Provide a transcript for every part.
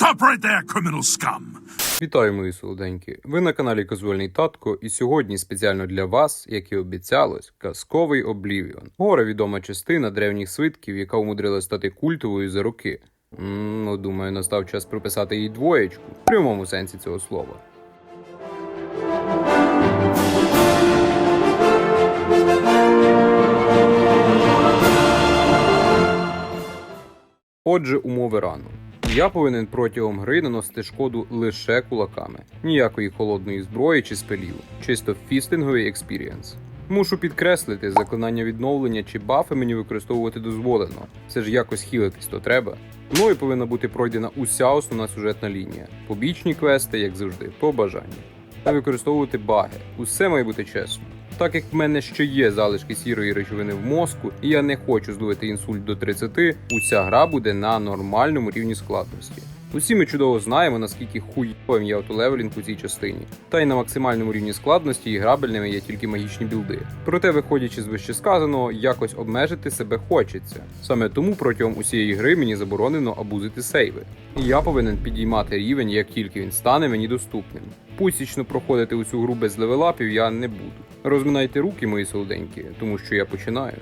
Stop right there, criminal scum! Вітаю, мої солоденькі! Ви на каналі Казуальний Татко, і сьогодні спеціально для вас, як і обіцялось, казковий Облівіон. Горе відома частина древніх свитків, яка умудрилась стати культовою за роки. Ну, думаю, настав час прописати їй двоєчку в прямому сенсі цього слова. Отже, умови рану. Я повинен протягом гри наносити шкоду лише кулаками, ніякої холодної зброї чи спелів, чисто фістинговий експірієнс. Мушу підкреслити, заклинання відновлення чи бафи мені використовувати дозволено. Це ж якось хілитись то треба. Мною повинна бути пройдена уся основна сюжетна лінія, побічні квести, як завжди, по бажанню. Та використовувати баги. Усе має бути чесно. Так як в мене ще є залишки сірої речовини в мозку, і я не хочу зловити інсульт до 30, уся гра буде на нормальному рівні складності. Усі ми чудово знаємо, наскільки хуйовим є автолевелінг у цій частині. Та й на максимальному рівні складності і грабельними є тільки магічні білди. Проте, виходячи з вищесказаного, якось обмежити себе хочеться. Саме тому протягом усієї гри мені заборонено абузити сейви. І я повинен підіймати рівень, як тільки він стане мені доступним. Пусічно проходити усю гру без левелапів я не буду. Розминайте руки, мої солоденькі, тому що я починаю.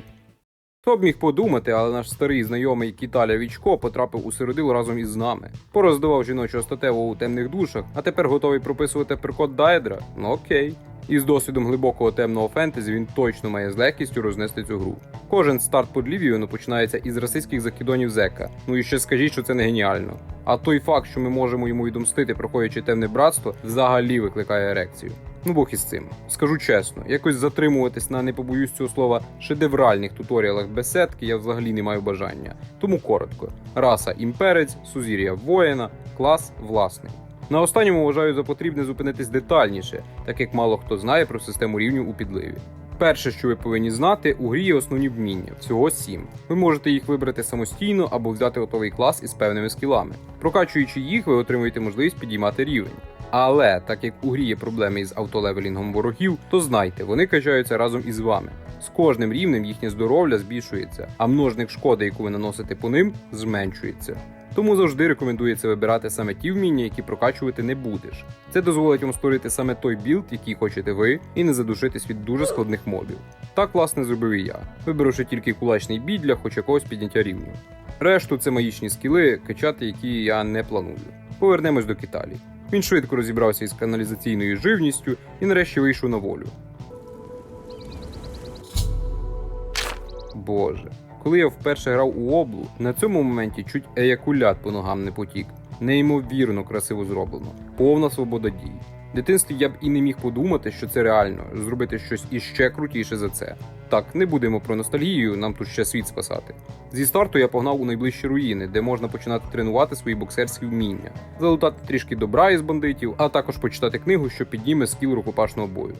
Хто б міг подумати, але наш старий знайомий Кіталя Вічко потрапив у середил разом із нами. Пороздавав жіночу статево у темних душах, а тепер готовий прописувати прикод Дайдра? Ну окей. І з досвідом глибокого темного фентезі він точно має з легкістю рознести цю гру. Кожен старт под Лівіону починається із расистських закидонів зека. Ну і ще скажіть, що це не геніально. А той факт, що ми можемо йому відомстити, проходячи темне братство, взагалі викликає ерекцію. Ну Бог із цим. Скажу чесно, якось затримуватись на не побоюсь цього слова шедевральних туторіалах беседки я взагалі не маю бажання. Тому коротко: раса імперець, сузір'я воїна, клас власний. На останньому вважаю за потрібне зупинитись детальніше, так як мало хто знає про систему рівнів у підливі. Перше, що ви повинні знати, у грі є основні вміння, всього сім. Ви можете їх вибрати самостійно або взяти готовий клас із певними скілами. Прокачуючи їх, ви отримуєте можливість підіймати рівень. Але так як у грі є проблеми із автолевелінгом ворогів, то знайте, вони качаються разом із вами. З кожним рівнем їхнє здоров'я збільшується, а множник шкоди, яку ви наносите по ним, зменшується. Тому завжди рекомендується вибирати саме ті вміння, які прокачувати не будеш. Це дозволить вам створити саме той білд, який хочете ви, і не задушитись від дуже складних мобів. Так, власне, зробив і я, виборивши тільки кулачний бій для хоч якогось підняття рівню. Решту це магічні скіли, качати які я не планую. Повернемось до Киталі. Він швидко розібрався із каналізаційною живністю і нарешті вийшов на волю. Боже, коли я вперше грав у облу, на цьому моменті чуть еякулят по ногам не потік. Неймовірно красиво зроблено, повна свобода дій. Дитинстві я б і не міг подумати, що це реально зробити щось іще крутіше за це. Так, не будемо про ностальгію, нам тут ще світ спасати. Зі старту я погнав у найближчі руїни, де можна починати тренувати свої боксерські вміння, залутати трішки добра із бандитів, а також почитати книгу, що підніме скіл рукопашного бою.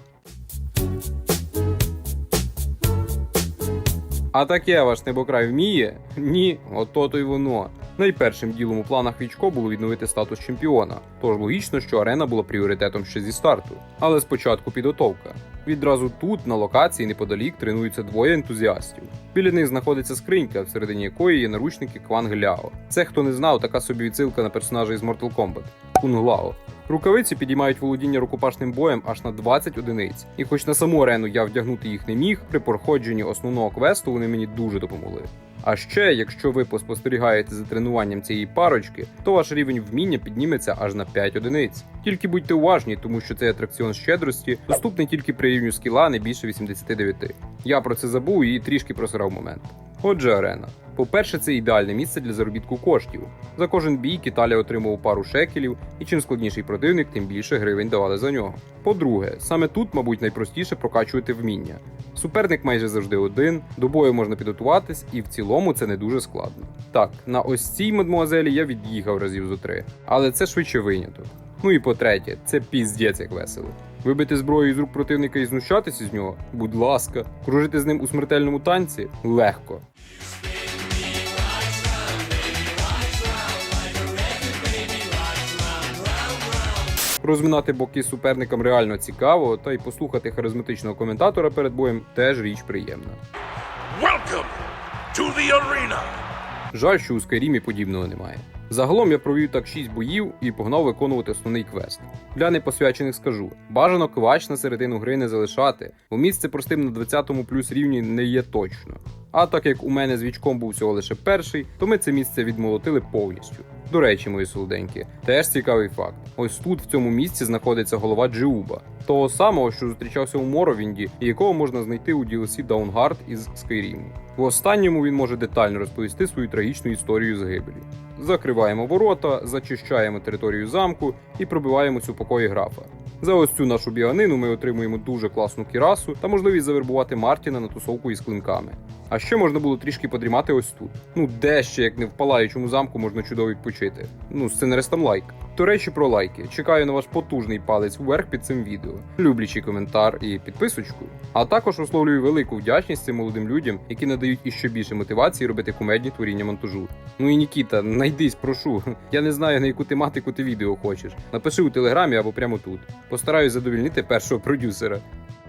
А таке ваш небокрай вміє? Ні, ото то й воно. Найпершим ділом у планах Вічко було відновити статус чемпіона, тож логічно, що арена була пріоритетом ще зі старту. Але спочатку підготовка. Відразу тут, на локації, неподалік, тренуються двоє ентузіастів. Біля них знаходиться скринька, всередині якої є наручники Кванг Ляо. Це, хто не знав, така собі відсилка на персонажа із Mortal Kombat Кунг Лао. Рукавиці підіймають володіння рукопашним боєм аж на 20 одиниць. І хоч на саму арену я вдягнути їх не міг, при проходженні основного квесту вони мені дуже допомогли. А ще, якщо ви поспостерігаєте за тренуванням цієї парочки, то ваш рівень вміння підніметься аж на 5 одиниць. Тільки будьте уважні, тому що цей атракціон щедрості доступний тільки при рівню скіла не більше 89. Я про це забув і трішки просирав момент. Отже, арена. По-перше, це ідеальне місце для заробітку коштів. За кожен бій Кіталя отримував пару шекелів, і чим складніший противник, тим більше гривень давали за нього. По-друге, саме тут, мабуть, найпростіше прокачувати вміння. Суперник майже завжди один, до бою можна підготуватись, і в цілому це не дуже складно. Так, на ось цій мадмуазелі я від'їхав разів зо три, але це швидше виняток. Ну і по-третє, це піздець як весело. Вибити зброю з рук противника і знущатися з нього? Будь ласка, кружити з ним у смертельному танці легко. Розминати боки суперникам реально цікаво, та й послухати харизматичного коментатора перед боєм теж річ приємна. Welcome to the arena! Жаль, що у Скайрімі подібного немає. Загалом я провів так 6 боїв і погнав виконувати основний квест. Для непосвячених скажу: бажано квач на середину гри не залишати, бо місце простим на 20 плюс рівні не є точно. А так як у мене з вічком був всього лише перший, то ми це місце відмолотили повністю. До речі, мої солоденькі, теж цікавий факт. Ось тут в цьому місці знаходиться голова Джиуба, того самого, що зустрічався у Моровінді, і якого можна знайти у DLC Downheart із Skyrim. В останньому він може детально розповісти свою трагічну історію загибелі. Закриваємо ворота, зачищаємо територію замку і пробиваємось у покої графа. За ось цю нашу біганину ми отримуємо дуже класну кірасу та можливість завербувати Мартіна на тусовку із клинками. А ще можна було трішки подрімати ось тут. Ну де ще, як не в палаючому замку, можна чудово відпочити. Ну, сценаристам лайк. До речі, про лайки. Чекаю на ваш потужний палець вверх під цим відео, люблячий коментар і підписочку. А також висловлюю велику вдячність цим молодим людям, які надають іще більше мотивації робити кумедні творіння монтажу. Ну і Нікіта, найдись, прошу. Я не знаю на яку тематику ти відео хочеш. Напиши у телеграмі або прямо тут. Постараюсь задовільнити першого продюсера.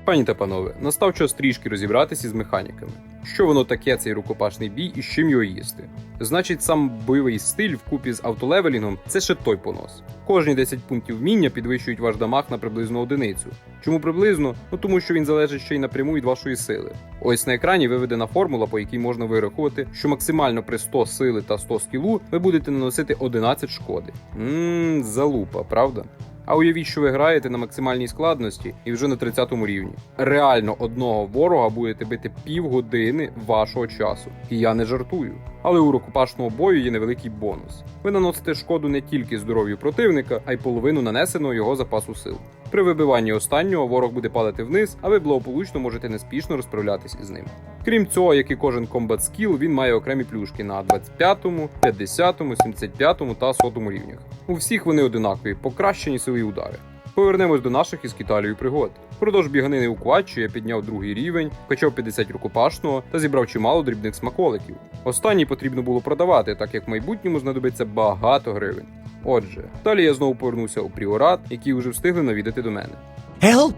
Пані та панове, настав час трішки розібратися із механіками. Що воно таке, цей рукопашний бій і з чим його їсти? Значить, сам бойовий стиль вкупі з автолевелінгом це ще той понос. Кожні 10 пунктів вміння підвищують ваш дамаг на приблизно одиницю. Чому приблизно? Ну тому що він залежить ще й напряму від вашої сили. Ось на екрані виведена формула, по якій можна вирахувати, що максимально при 100 сили та 100 скілу ви будете наносити 11 шкоди. Ммм, залупа, правда? А уявіть, що ви граєте на максимальній складності і вже на 30 рівні. Реально одного ворога будете бити півгодини вашого часу. І я не жартую. Але у рукопашного бою є невеликий бонус. Ви наносите шкоду не тільки здоров'ю противника, а й половину нанесеного його запасу сил. При вибиванні останнього ворог буде падати вниз, а ви благополучно можете неспішно розправлятись із ним. Крім цього, як і кожен комбат скіл, він має окремі плюшки на 25, 50, 75 та 100 рівнях. У всіх вони одинакові, покращені силові удари. Повернемось до наших із Киталію пригод. Продовж біганини у Квачі я підняв другий рівень, качав 50 рукопашного та зібрав чимало дрібних смаколиків. Останній потрібно було продавати, так як в майбутньому знадобиться багато гривень. Отже, далі я знову повернувся у пріорат, який вже встигли навідати до мене. Help!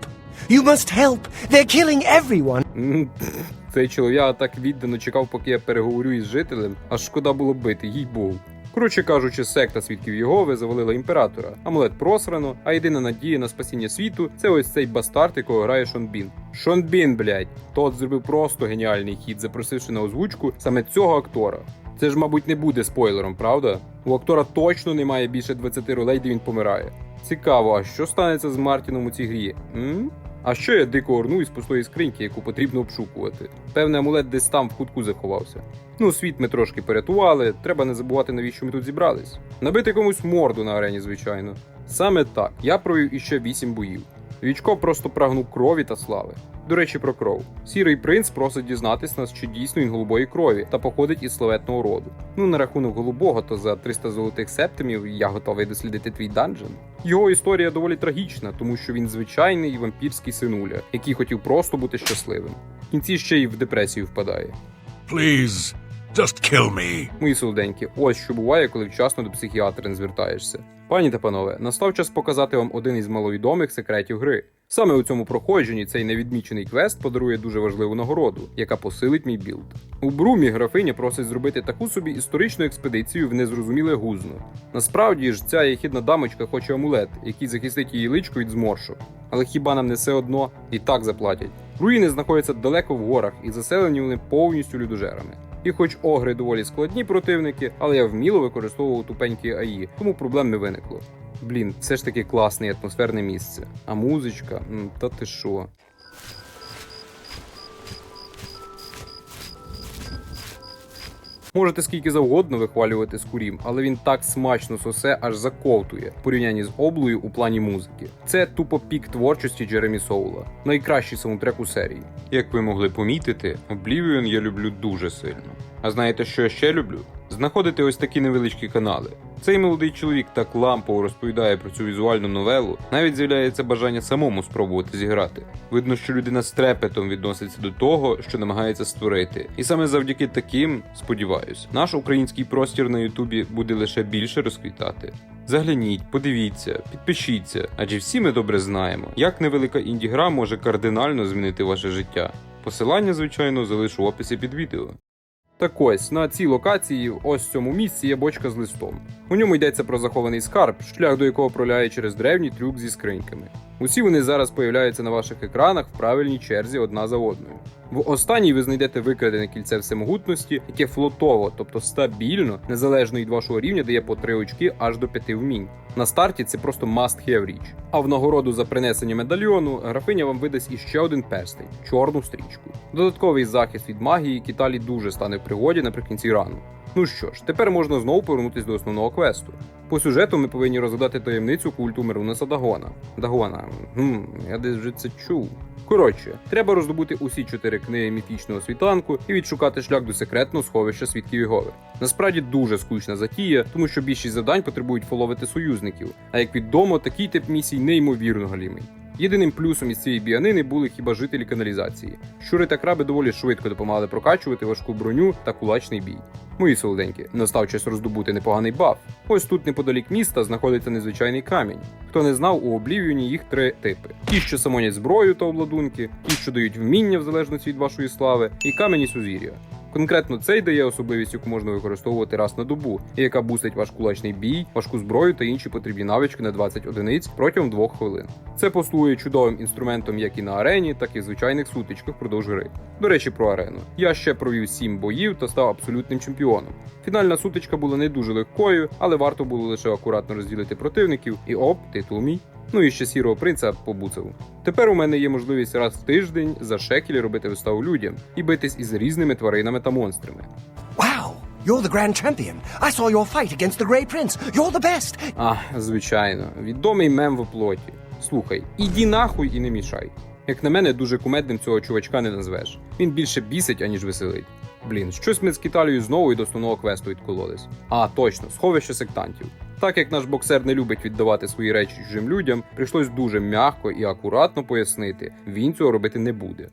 You must help! They're killing everyone! Цей чолов'яга так віддано чекав, поки я переговорю із жителем, аж шкода було бити, їй богу. Коротше кажучи, секта свідків Єгови завалила імператора, амулет просрано, а єдина надія на спасіння світу це ось цей бастард, якого грає Шон Бін. Шон Бін, блядь, тот зробив просто геніальний хід, запросивши на озвучку саме цього актора. Це ж, мабуть, не буде спойлером, правда? У актора точно немає більше 20 ролей, де він помирає. Цікаво, а що станеться з Мартіном у цій грі? М? А що я дико орну із пустої скриньки, яку потрібно обшукувати? Певне, амулет десь там в кутку заховався. Ну, світ ми трошки порятували, треба не забувати, навіщо ми тут зібрались. Набити комусь морду на арені, звичайно. Саме так, я провів іще 8 боїв. Вічко просто прагнув крові та слави. До речі, про кров. Сірий принц просить дізнатись нас, чи дійсно він голубої крові та походить із славетного роду. Ну, на рахунок голубого, то за 300 золотих септимів я готовий дослідити твій данжен. Його історія доволі трагічна, тому що він звичайний вампірський синуля, який хотів просто бути щасливим. В кінці ще й в депресію впадає. Please, just kill me. Мої солоденькі, ось що буває, коли вчасно до психіатра не звертаєшся. Пані та панове, настав час показати вам один із маловідомих секретів гри. Саме у цьому проходженні цей невідмічений квест подарує дуже важливу нагороду, яка посилить мій білд. У Брумі графиня просить зробити таку собі історичну експедицію в незрозуміле гузно. Насправді ж, ця єхідна дамочка хоче амулет, який захистить її личко від зморшок. Але хіба нам не все одно і так заплатять? Руїни знаходяться далеко в горах і заселені вони повністю людожерами. І хоч огри доволі складні противники, але я вміло використовував тупенькі АІ, тому проблем не виникло. Блін, все ж таки класне атмосферне місце. А музичка, та ти що? Можете скільки завгодно вихвалювати скурім, але він так смачно сосе аж заковтує в порівнянні з облою у плані музики. Це тупо пік творчості Джеремі Соула, найкращий саундтрек у серії. Як ви могли помітити, Oblivion я люблю дуже сильно. А знаєте, що я ще люблю? Знаходити ось такі невеличкі канали. Цей молодий чоловік так лампово розповідає про цю візуальну новелу, навіть з'являється бажання самому спробувати зіграти. Видно, що людина з трепетом відноситься до того, що намагається створити. І саме завдяки таким, сподіваюсь, наш український простір на Ютубі буде лише більше розквітати. Загляніть, подивіться, підпишіться, адже всі ми добре знаємо, як невелика інді-гра може кардинально змінити ваше життя. Посилання, звичайно, залишу в описі під відео. Так ось на цій локації, ось в цьому місці є бочка з листом. У ньому йдеться про захований скарб, шлях до якого проляє через древній трюк зі скриньками. Усі вони зараз появляються на ваших екранах в правильній черзі одна за одною. В останній ви знайдете викрадене кільце всемогутності, яке флотово, тобто стабільно, незалежно від вашого рівня, дає по 3 очки аж до 5 вмінь. На старті це просто must-have річ. А в нагороду за принесення медальйону графиня вам видасть іще один перстень чорну стрічку. Додатковий захист від магії Кіталі дуже стане в пригоді наприкінці рану. Ну що ж, тепер можна знову повернутися до основного квесту. По сюжету ми повинні розгадати таємницю культу Мерунеса Дагона. Дагона, гм, я десь вже це чув. Коротше, треба роздобути усі чотири книги міфічного світанку і відшукати шлях до секретного сховища свідків Єгови. Насправді дуже скучна затія, тому що більшість завдань потребують фоловити союзників. А як відомо, такий тип місій неймовірно галімий. Єдиним плюсом із цієї біанини були хіба жителі каналізації. Щури та краби доволі швидко допомагали прокачувати важку броню та кулачний бій. Мої солоденькі, настав час роздобути непоганий баф. Ось тут неподалік міста знаходиться незвичайний камінь. Хто не знав, у облів'юні їх три типи: ті, що самонять зброю та обладунки, ті, що дають вміння в залежності від вашої слави, і камені сузір'я. Конкретно цей дає особливість, яку можна використовувати раз на добу, і яка бустить ваш кулачний бій, важку зброю та інші потрібні навички на 20 одиниць протягом 2 хвилин. Це послугує чудовим інструментом як і на арені, так і в звичайних сутичках впродовж гри. До речі, про арену. Я ще провів 7 боїв та став абсолютним чемпіоном. Фінальна сутичка була не дуже легкою, але варто було лише акуратно розділити противників, і оп, титул мій. Ну і ще сірого принца побуцав. Тепер у мене є можливість раз в тиждень за шекелі робити виставу людям і битись із різними тваринами та монстрами. Wow, you're the Grand Champion. I saw your fight against the Grey Prince. You're the best. А, звичайно, відомий мем в оплоті. Слухай, іди нахуй і не мішай. Як на мене, дуже кумедним цього чувачка не назвеш. Він більше бісить, аніж веселить. Блін, щось ми з Кіталією знову і до основного квесту відкололись. А, точно, сховище сектантів. Так як наш боксер не любить віддавати свої речі чужим людям, прийшлось дуже м'яко і акуратно пояснити, він цього робити не буде.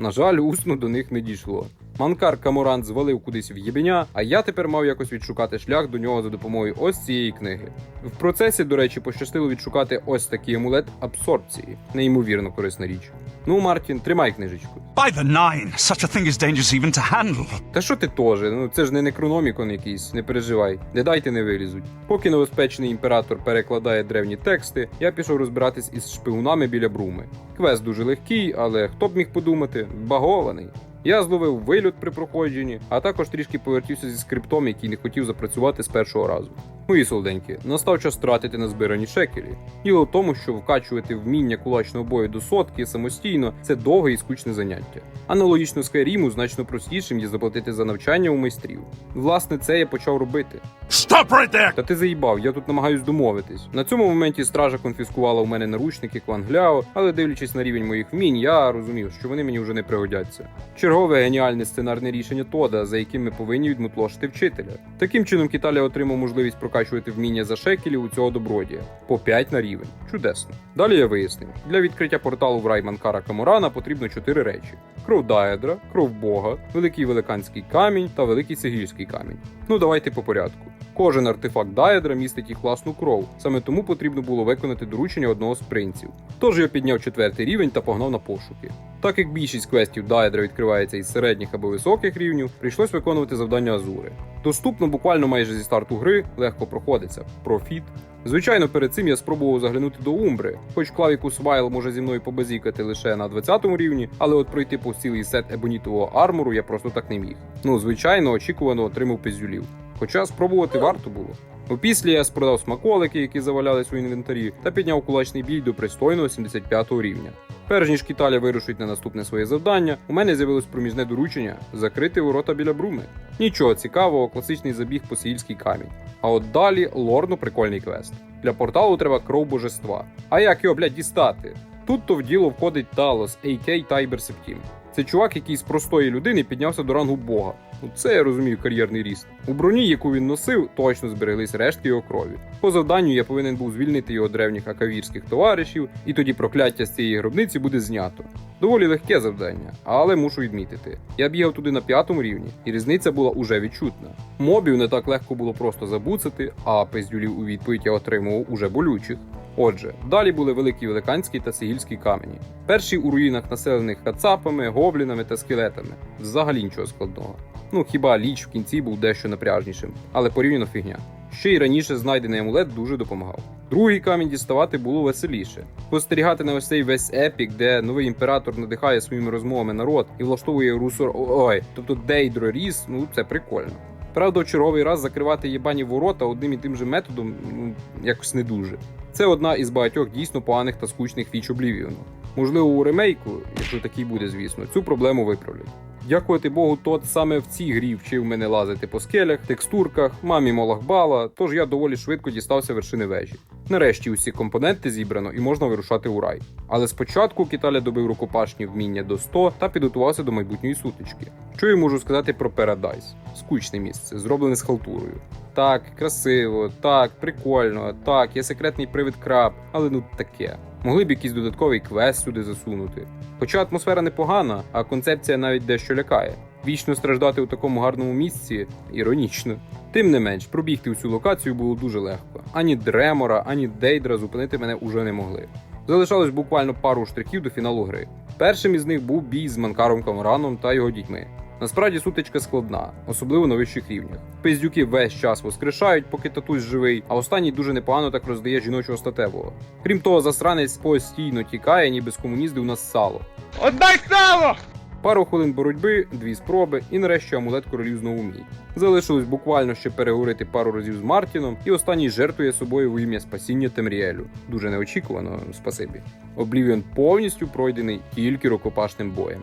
На жаль, усно до них не дійшло. Манкар Каморан звалив кудись в єбеня, а я тепер мав якось відшукати шлях до нього за допомогою ось цієї книги. В процесі, до речі, пощастило відшукати ось такий амулет абсорбції. Неймовірно корисна річ. Ну, Мартін, тримай книжечку. By the nine, such a thing is dangerous even to handle. Та що ти теж? Ну це ж не некрономікон якийсь, не переживай, не дайте не вилізуть. Поки новоспечений імператор перекладає древні тексти, я пішов розбиратись із шпигунами біля бруми. Квест дуже легкий, але хто б міг подумати, багований. Я зловив вильот при проходженні, а також трішки повертівся зі скриптом, який не хотів запрацювати з першого разу. Мої солоденькі, настав час тратити на збирані шекелі. Діло в тому, що вкачувати вміння кулачного бою до сотки самостійно це довге і скучне заняття. Аналогічно Скайріму значно простішим є заплатити за навчання у майстрів. Власне, це я почав робити. Stop right there! Та ти заїбав, я тут намагаюсь домовитись. На цьому моменті стража конфіскувала у мене наручники Квангляо, але дивлячись на рівень моїх вмінь, я розумів, що вони мені вже не пригодяться. Чергове геніальне сценарне рішення Тода, за яким ми повинні відмутлошити вчителя. Таким чином Кіталя отримав можливість прокачувати вміння за шекелі у цього добродія по 5 на рівень. Чудесно. Далі я вияснив, для відкриття порталу в рай Манкара Каморана потрібно 4 речі: кров Даедра, кров Бога, великий великанський камінь та великий сигільський камінь. Ну давайте по порядку. Кожен артефакт Даедра містить їх власну кров, саме тому потрібно було виконати доручення одного з принців. Тож я підняв четвертий рівень та погнав на пошуки. Так як більшість квестів Даедра відкривається із середніх або високих рівнів, прийшлось виконувати завдання Азури. Доступно буквально майже зі старту гри, легко проходиться. Профіт. Звичайно, перед цим я спробував заглянути до Умбри, хоч клавікус Вайл може зі мною побазікати лише на 20 рівні, але от пройти по цілий сет ебонітового армору я просто так не міг. Ну, звичайно, очікувано отримав пиздюлів. Хоча спробувати варто було. Опісля я спродав смаколики, які завалялись у інвентарі, та підняв кулачний бій до пристойного 75 рівня. Перш ніж Кіталя вирушить на наступне своє завдання, у мене з'явилось проміжне доручення закрити ворота біля бруми. Нічого цікавого, класичний забіг по сільський камінь. А от далі лорно прикольний квест. Для порталу треба кров божества. А як його, блядь, дістати? Тут то в діло входить Талос, AK Тайбер Септім. Це чувак, який з простої людини піднявся до рангу Бога. Ну це я розумію кар'єрний ріст. У броні, яку він носив, точно збереглись рештки його крові. По завданню я повинен був звільнити його древніх акавірських товаришів, і тоді прокляття з цієї гробниці буде знято. Доволі легке завдання, але мушу відмітити. Я бігав туди на п'ятому рівні, і різниця була уже відчутна. Мобів не так легко було просто забуцати, а пиздюлів у відповідь я отримував уже болючих. Отже, далі були великі великанські та сигільські камені. Перші у руїнах населених кацапами, гоблінами та скелетами. Взагалі нічого складного. Ну хіба ліч в кінці був дещо напряжнішим, але порівняно фігня. Ще й раніше знайдений амулет дуже допомагав. Другий камінь діставати було веселіше. Спостерігати на ось цей весь епік, де новий імператор надихає своїми розмовами народ і влаштовує русор ой, тобто дейдро ріс, ну це прикольно. Правда, в черговий раз закривати єбані ворота одним і тим же методом ну, якось не дуже. Це одна із багатьох дійсно поганих та скучних фіч Oblivion. Можливо, у ремейку, якщо такий буде, звісно, цю проблему виправлять. Дякувати Богу, тот саме в цій грі вчив мене лазити по скелях, текстурках, мамі молахбала, тож я доволі швидко дістався вершини вежі. Нарешті усі компоненти зібрано і можна вирушати у рай. Але спочатку Кіталя добив рукопашні вміння до 100 та підготувався до майбутньої сутички. Що я можу сказати про Paradise? Скучне місце, зроблене з халтурою. Так, красиво, так, прикольно, так, є секретний привид краб, але ну таке. Могли б якийсь додатковий квест сюди засунути. Хоча атмосфера непогана, а концепція навіть дещо лякає. Вічно страждати у такому гарному місці іронічно. Тим не менш, пробігти всю локацію було дуже легко. Ані Дремора, ані Дейдра зупинити мене уже не могли. Залишалось буквально пару штрихів до фіналу гри. Першим із них був бій з Манкаром Камараном та його дітьми. Насправді сутичка складна, особливо на вищих рівнях. Пиздюки весь час воскрешають, поки татусь живий, а останній дуже непогано так роздає жіночого статевого. Крім того, засранець постійно тікає, ніби з комуніздів на сало. Отдай сало! Пару хвилин боротьби, дві спроби, і нарешті амулет королів знову мій. Залишилось буквально ще переговорити пару разів з Мартіном, і останній жертвує собою в ім'я спасіння Темріелю. Дуже неочікувано, спасибі. Облівіон повністю пройдений тільки рукопашним боєм.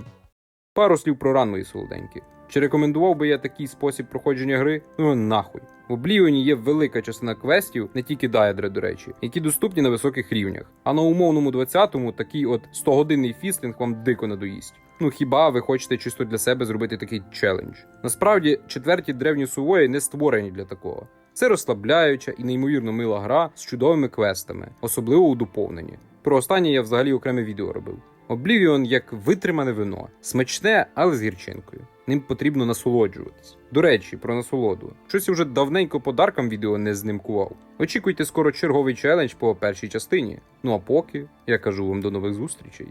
Пару слів про ран, мої солоденькі. Чи рекомендував би я такий спосіб проходження гри? Ну нахуй. В Облівіоні є велика частина квестів, не тільки дайдри, до речі, які доступні на високих рівнях. А на умовному 20-му такий от 100-годинний фістинг вам дико надоїсть. Ну хіба ви хочете чисто для себе зробити такий челендж? Насправді, четверті древні сувої не створені для такого. Це розслабляюча і неймовірно мила гра з чудовими квестами, особливо у доповненні. Про останнє я взагалі окреме відео робив. Oblivion як витримане вино, смачне, але з гірчинкою. Ним потрібно насолоджуватись. До речі, про насолоду. Щось я вже давненько подаркам відео не знимкував. Очікуйте скоро черговий челендж по першій частині. Ну а поки я кажу вам до нових зустрічей.